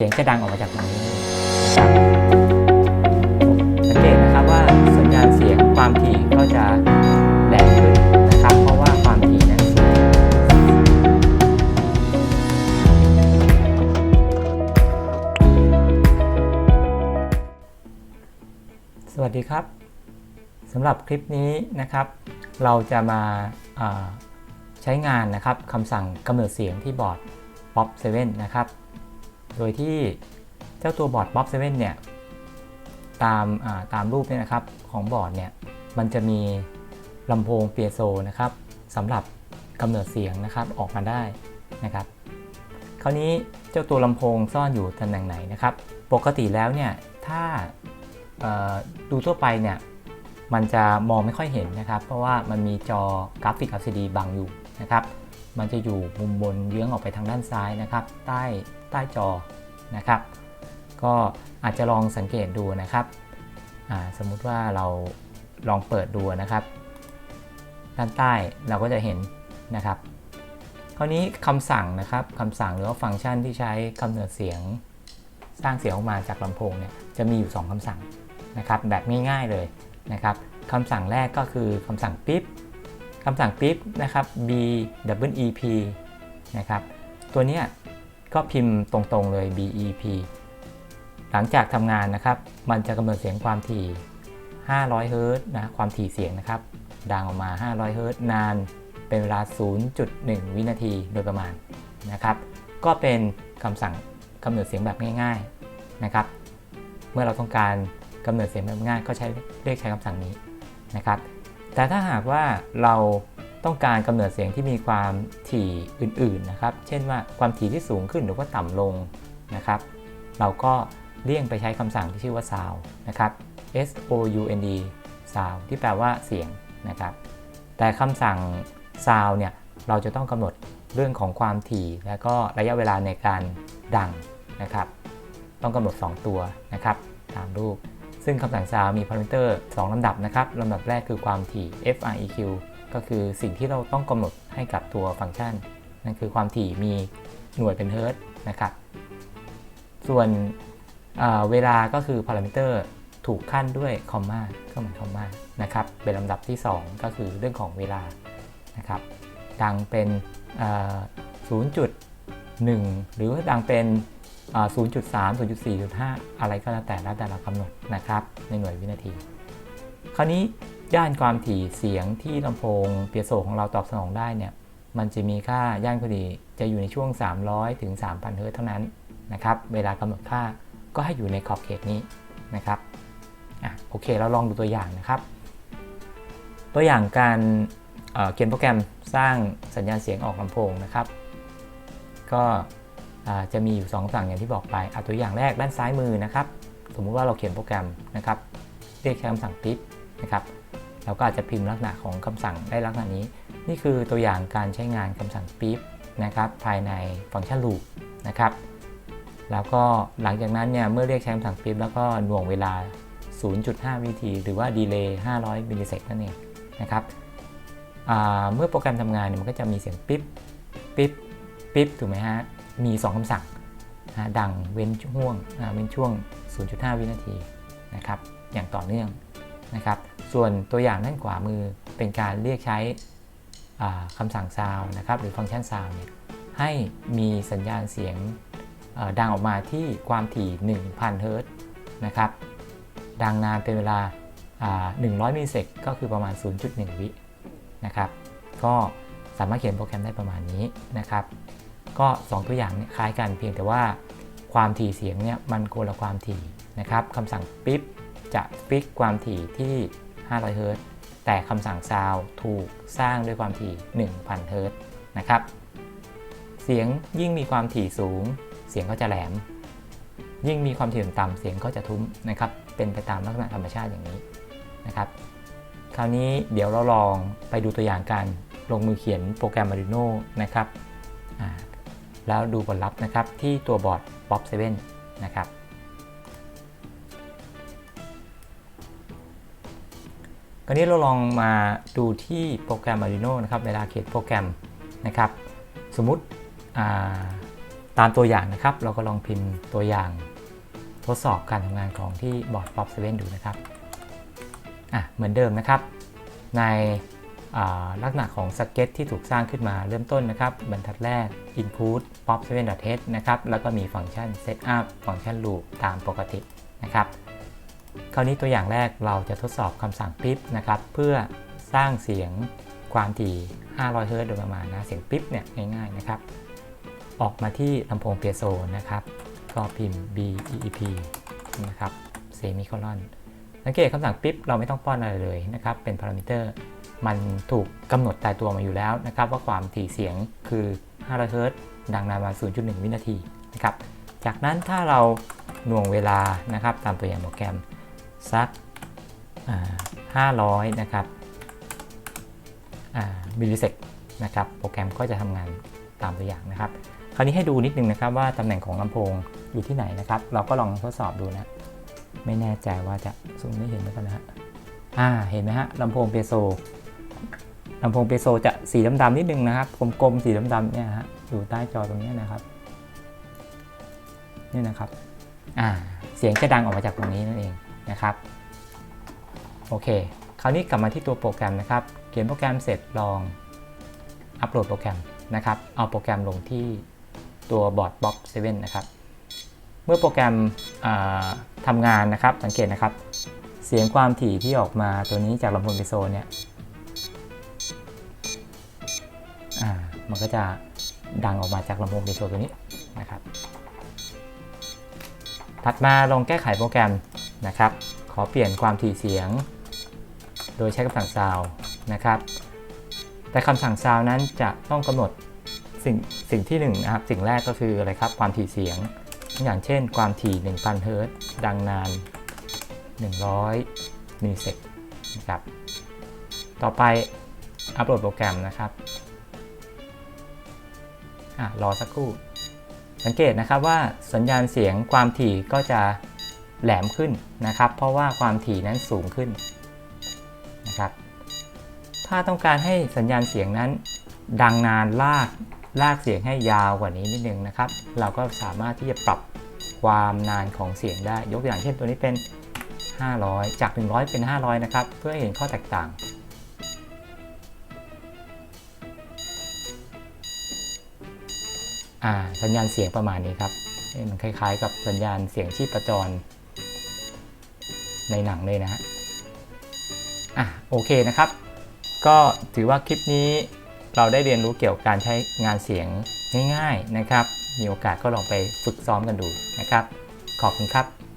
เสียงจะดังออกมาจากตรงนี้นะครับสังเกตนะครับว่าสัญญาณเสียงความถี่ก็จะแหลมขึ้นนะครับ เพราะว่าความถี่นั้นสูงสวัสดีครับสำหรับคลิปนี้นะครับ เราจะมาใช้งานนะครับคำสั่งกำเนิดเสียงที่บอร์ด Pop 7 นะครับ โดยที่เจ้าตัวบอร์ด Pop 7เนี่ยตามาตามรูปเนี่ยนะครับของบอร์ดเนี่ยมันจะมีลำโพงเปียโซนะครับสำหรับกำเนิดเสียงนะครับออกมาได้นะครับ คราวนี้เจ้าตัวลำโพงซ่อนอยู่ตำแหน่งไหนนะครับ ปกติแล้วเนี่ยถ้าดูทั่วไปเนี่ยมันจะมองไม่ค่อยเห็นนะครับ เพราะว่ามันมีจอกราฟิก LCD บังอยู่นะครับ มันจะอยู่มุมบนเยื้องออกไปทางด้านซ้ายนะครับ ใต้ ใต้จอนะครับ ก็อาจจะลองสังเกตดูนะครับ สมมุติว่าเราลองเปิดดูนะครับ ด้านใต้เราก็จะเห็นนะครับ คราวนี้คำสั่งนะครับคำสั่งหรือว่าฟังก์ชันที่ใช้กำเนิดเสียง สร้างเสียงออกมาจากลำโพงเนี่ยจะมีอยู่ 2คำสั่งนะครับแบบง่ายๆเลยนะครับคำสั่งแรกก็คือคำสั่งปิ๊บคำสั่งปิ๊บนะครับ b w e p นะครับ ตัวเนี้ย ก็พิมพ์ตรงๆเลย b e p หลังจากทำงานนะครับ มันจะกำเนิดเสียงความถี่ 500 เฮิรตซ์นะ ความถี่เสียงนะครับ ดังออกมา 500 เฮิรตซ์นาน เป็นเวลา 0.1 วินาทีโดยประมาณนะครับ ก็เป็นคำสั่งกำเนิดเสียงแบบง่ายๆนะครับ เมื่อเราต้องการกำเนิดเสียงแบบง่ายก็ใช้เรียกใช้คำสั่งนี้นะครับ แต่ถ้าหากว่าเรา ต้องการกำเนิดเสียงที่มีความถี่อื่นๆนะครับ เช่นว่าความถี่ที่สูงขึ้นหรือว่าต่ำลงนะครับ เราก็เลี่ยงไปใช้คำสั่งที่ชื่อว่า sound นะครับ S O U N D sound ที่แปลว่าเสียงนะครับ แต่คำสั่ง sound เนี่ยเราจะต้องกำหนดเรื่องของความถี่ และก็ระยะเวลาในการดังนะครับ ต้องกำหนด 2 ตัวนะครับ ตามรูป ซึ่งคำสั่ง sound มีพารามิเตอร์ 2ลำดับนะครับลำดับแรกคือความถี่ FREQ ก็คือสิ่งที่เราต้องกำหนดให้กับตัวฟังก์ชัน นั่นคือความถี่มีหน่วยเป็นเฮิร์ตนะครับ ส่วนเเวลาก็คือพารามิเตอร์ถูกขั้นด้วยคอมมาก็เหมือนคอมมานะครับ เป็นลำดับที่ 2 ก็คือเรื่องของเวลานะครับ ดังเป็น0.1 หรือดังเป็น 0.3 0.4 0.5 อะไรก็แล้วแต่แล้วแต่เรากำหนดนะครับ ในหน่วยวินาที คราวนี้ ย่านความถี่เสียงที่ลำโพงเปียโซของเราตอบสนองได้เนี่ยมันจะมีค่าย่านพอดีจะอยู่ในช่วง 300 ถึง 3,000 เฮิร์ตเท่านั้นนะครับเวลากำหนดค่าก็ให้อยู่ในขอบเขตนี้นะครับอะโอเคเราลองดูตัวอย่างนะครับ ตัวอย่างการเเขียนโปรแกรมสร้างสัญญาณเสียงออกลำโพงนะครับ ก็จะมีอยู่ 2 สั่งอย่างที่บอกไปเอาตัวอย่างแรกด้านซ้ายมือนะครับ สมมุติว่าเราเขียนโปรแกรมนะครับเรียกใช้คำสั่งปิ๊บนะครับ เราก็อาจจะพิมพ์ลักษณะของคำสั่งได้ลักษณะนี้ นี่คือตัวอย่างการใช้งานคำสั่งปิ๊บนะครับภายในฟังก์ชัน loop นะครับ แล้วก็หลังจากนั้นเนี่ยเมื่อเรียกใช้คำสั่งปิ๊บแล้วก็หน่วงเวลา 0.5 วินาที หรือว่าดีเลย์500มิลลิเซกนั่นเองนะครับเมื่อโปรแกรมทำงานเนี่ยมันก็จะมีเสียงปิ๊บปิ๊บปิ๊บถูกไหมฮะ มี 2คำสั่งดังเว้นช่วงเว้นช่วง 0.5 วินาทีนะครับ อย่างต่อเนื่องนะครับ ส่วนตัวอย่างด้านขวามือเป็นการเรียกใช้คำสั่ง sound นะครับหรือฟังก์ชัน sound เนี่ยให้มีสัญญาณเสียงดังออกมาที่ความถี่ 1,000 เฮิรตซ์นะครับ ดังนานเป็นเวลาอ่า100 มิลลิเซกก็คือประมาณ 0.1 วินะครับ ก็สามารถเขียนโปรแกรมได้ประมาณนี้นะครับ ก็ 2 ตัวอย่างคล้ายกันเพียงแต่ว่าความถี่เสียงเนี่ยมันคนละความถี่นะครับคำสั่งปิ๊บจะฟิกความถี่ที่ 500เฮิรตซ์แต่คำสั่งซาวถูกสร้างด้วยความถี่ 1,000เฮิรตซ์นะครับ เสียงยิ่งมีความถี่สูง เสียงก็จะแหลม ยิ่งมีความถี่ต่ำเสียงก็จะทุ้มนะครับ เป็นไปตามลักษณะธรรมชาติอย่างนี้นะครับ คราวนี้เดี๋ยวเราลองไปดูตัวอย่างการลงมือเขียนโปรแกรม Arduino นะครับ แล้วดูผลลัพธ์นะครับที่ตัวบอร์ด Pop 7นะครับ คราวนี้เราลองมาดูที่โปรแกรม Arduino นะครับเวลาเขียนโปรแกรมนะครับ สมมุติาตามตัวอย่างนะครับ เราก็ลองพิมพ์ตัวอย่างทดสอบการทำงานของที่บอร์ด POP 7 ดูนะครับอะเหมือนเดิมนะครับ ในลักษณะของสเก็ตที่ถูกสร้างขึ้นมาเริ่มต้นนะครับ บรรทัดแรก input pop 7 h นะครับ แล้วก็มีฟังก์ชัน setup ฟังก์ชัน loop ตามปกตินะครับ คราวนี้ตัวอย่างแรกเราจะทดสอบคำสั่งปิ๊บนะครับเพื่อสร้างเสียงความถี่ 500เฮิรตซ์โดยประมาณนะเสียงปิ๊บเนี่ยง่ายๆนะครับ ออกมาที่ลำโพงเปียโซนะครับ ก็พิมพ์ B E E P นะครับเซมิโคลอนสังเกตคำสั่งปิ๊บเราไม่ต้องป้อนอะไรเลยนะครับ เป็นพารามิเตอร์มันถูกกำหนดตายตัวมาอยู่แล้วนะครับ ว่าความถี่เสียงคือ500เฮิรตซ์ดังนานมา0.1 วินาทีนะครับ จากนั้นถ้าเราหน่วงเวลานะครับ ตามตัวอย่างโปรแกรม สักอ่า500 นะครับมิลลิเซกนะครับ โปรแกรมก็จะทำงานตามตัวอย่างนะครับ คราวนี้ให้ดูนิดนึงนะครับว่าตำแหน่งของลำโพงอยู่ที่ไหนนะครับ เราก็ลองทดสอบดูนะ ไม่แน่ใจว่าจะซูมได้เห็นไหมกันนะฮะอ่า เห็นไหมฮะลำโพงเปโซลำโพงเปโซจะสีดำๆนิดนึงนะครับ กลมๆ สีดำๆเนี่ยฮะ อยู่ใต้จอตรงนี้นะครับ นี่นะครับ อ่า เสียงจะดังออกมาจากตรงนี้นั่นเอง นะครับโอเค คราวนี้กลับมาที่ตัวโปรแกรมนะครับ เขียนโปรแกรมเสร็จลองอัปโหลดโปรแกรมนะครับ เอาโปรแกรมลงที่ตัวบอร์ด Bob 7นนะครับ เมื่อโปรแกรมอ่าทำงานนะครับ สังเกตนะครับ เสียงความถี่ที่ออกมาตัวนี้จากลำโพงเปโซเนี่ยมันก็จะดังออกมาจากลำโพงเปโซตัวนี้นะครับ ถัดมาลองแก้ไขโปรแกรม นะครับ ขอเปลี่ยนความถี่เสียง โดยใช้คำสั่ง sound นะครับ แต่คำสั่ง sound นั้นจะต้องกำหนดสิ่งสิ่งที่หนึ่งนะครับ สิ่งแรกก็คืออะไรครับ ความถี่เสียง อย่างเช่น ความถี่ 1,000 เฮิรตซ์ ดังนาน 100 มิลลิเซกนะครับ ต่อไปอัปโหลดโปรแกรมนะครับอะรอสักครู่ สังเกตนะครับว่าสัญญาณเสียงความถี่ก็จะ แหลมขึ้นนะครับ เพราะว่าความถี่นั้นสูงขึ้นนะครับ ถ้าต้องการให้สัญญาณเสียงนั้น ดังนานลากลากเสียงให้ยาวกว่านี้นิดนึงนะครับ เราก็สามารถที่จะปรับความนานของเสียงได้ ยกตัวอย่างเช่นตัวนี้เป็น 500 จาก 100 เป็น 500 นะครับ เพื่อให้เห็นข้อแตกต่างอ่าสัญญาณเสียงประมาณนี้ครับเอ๊ะมันคล้ายๆ กับสัญญาณเสียงชีพจร ในหนังเลยนะฮะอะโอเคนะครับ ก็ถือว่าคลิปนี้เราได้เรียนรู้เกี่ยวกับการใช้งานเสียงง่าย ๆนะครับ มีโอกาสก็ลองไปฝึกซ้อมกันดูนะครับ ขอบคุณครับ